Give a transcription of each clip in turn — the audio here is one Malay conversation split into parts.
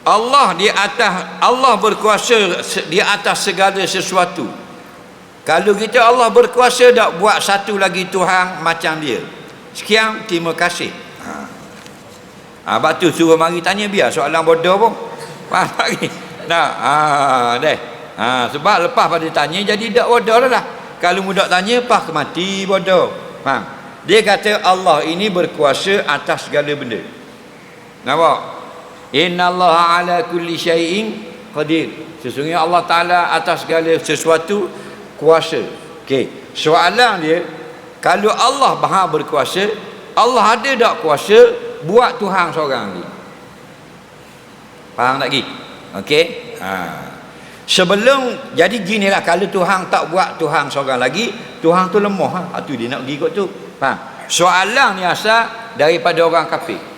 Allah di atas Allah berkuasa di atas segala sesuatu. Kalau kita Allah berkuasa tak buat satu lagi Tuhan macam dia. Sekian terima kasih. Ha. Ha, tu suruh mari tanya biar soalan bodoh pun. Lagi? Nah, ha, deh. Ha, sebab lepas pada tanya jadi tak bodoh dah lah. Kalau mudak tanya pas mati bodoh. Faham? Dia kata Allah ini berkuasa atas segala benda. Nampak? Inna Allah ala kulli syai'in qadir. Sesungguhnya Allah Ta'ala atas segala sesuatu kuasa. Okey. Soalan dia, kalau Allah maha berkuasa, Allah ada tak kuasa buat Tuhan seorang lagi? Faham tak lagi? Okey. Ha. Sebelum jadi ginilah kalau Tuhan tak buat Tuhan seorang lagi, Tuhan tu lemah ha. ha tu dia nak pergi kot tu. Faham? Soalan ni asal daripada orang kafir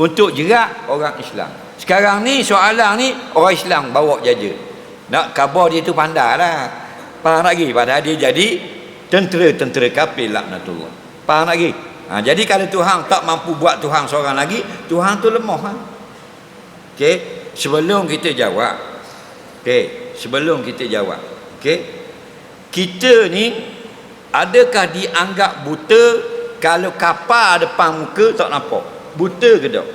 untuk jerat orang Islam. Sekarang ni soalan ni orang Islam bawa jaja. Nak khabar dia tu pandai lah. Faham lagi? Padahal dia jadi tentera-tentera kafir laknatullah. Faham lagi? Ha, jadi kalau Tuhan tak mampu buat Tuhan seorang lagi, Tuhan tu lemah. Ha? Okey, sebelum kita jawab. Okey, sebelum kita jawab. Okey. Kita ni adakah dianggap buta kalau kapal depan muka tak nampak? Buta ke tak?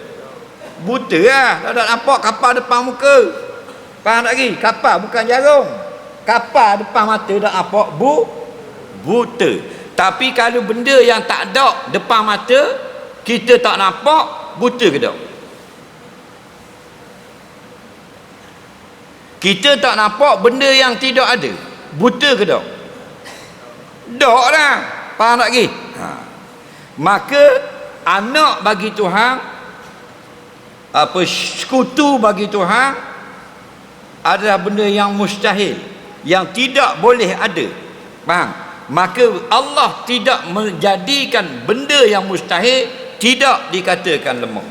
Buta lah. Tak ada nampak kapal depan muka. Faham tak lagi? Kapal bukan jarum. Kapal depan mata tak nampak bu buta. Tapi kalau benda yang tak ada depan mata kita tak nampak buta ke tak? Kita tak nampak benda yang tidak ada. Buta ke tak? Tak lah. Faham tak lagi? Ha. Maka anak bagi Tuhan apa sekutu bagi Tuhan adalah benda yang mustahil yang tidak boleh ada. Faham? Maka Allah tidak menjadikan benda yang mustahil tidak dikatakan lemah.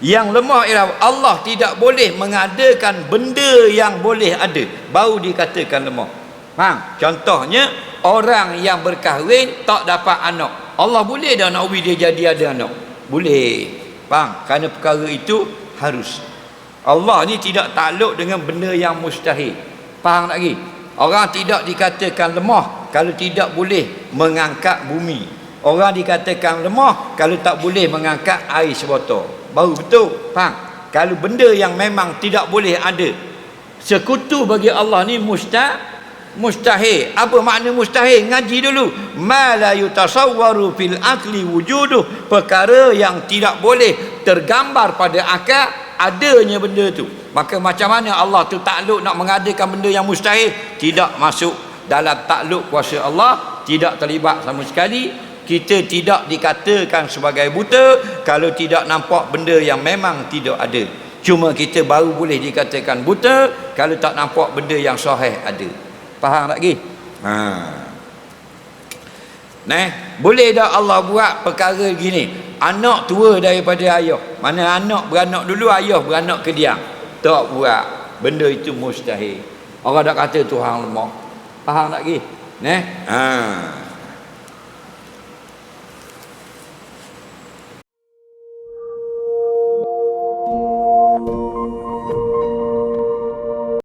Yang lemah ialah Allah tidak boleh mengadakan benda yang boleh ada baru dikatakan lemah. Faham? Contohnya orang yang berkahwin tak dapat anak. Allah boleh dah nak ubi dia jadi ada anak. Boleh. Faham? Kerana perkara itu harus. Allah ni tidak takluk dengan benda yang mustahil. Faham tak lagi? Orang tidak dikatakan lemah kalau tidak boleh mengangkat bumi. Orang dikatakan lemah kalau tak boleh mengangkat air sebotol. Baru betul. Faham? Kalau benda yang memang tidak boleh ada. Sekutu bagi Allah ni mustahil mustahil. Apa makna mustahil? Ngaji dulu. Ma la yutasawwaru fil akli wujuduh. Perkara yang tidak boleh tergambar pada akal adanya benda tu. Maka macam mana Allah tu takluk nak mengadakan benda yang mustahil? Tidak masuk dalam takluk kuasa Allah. Tidak terlibat sama sekali. Kita tidak dikatakan sebagai buta kalau tidak nampak benda yang memang tidak ada. Cuma kita baru boleh dikatakan buta kalau tak nampak benda yang sahih ada Faham tak lagi? Ha. Nah, boleh tak Allah buat perkara gini? Anak tua daripada ayah. Mana anak beranak dulu, ayah beranak ke dia? Tak buat. Benda itu mustahil. Orang dah kata Tuhan lemah. Faham tak lagi? Nah. Ha.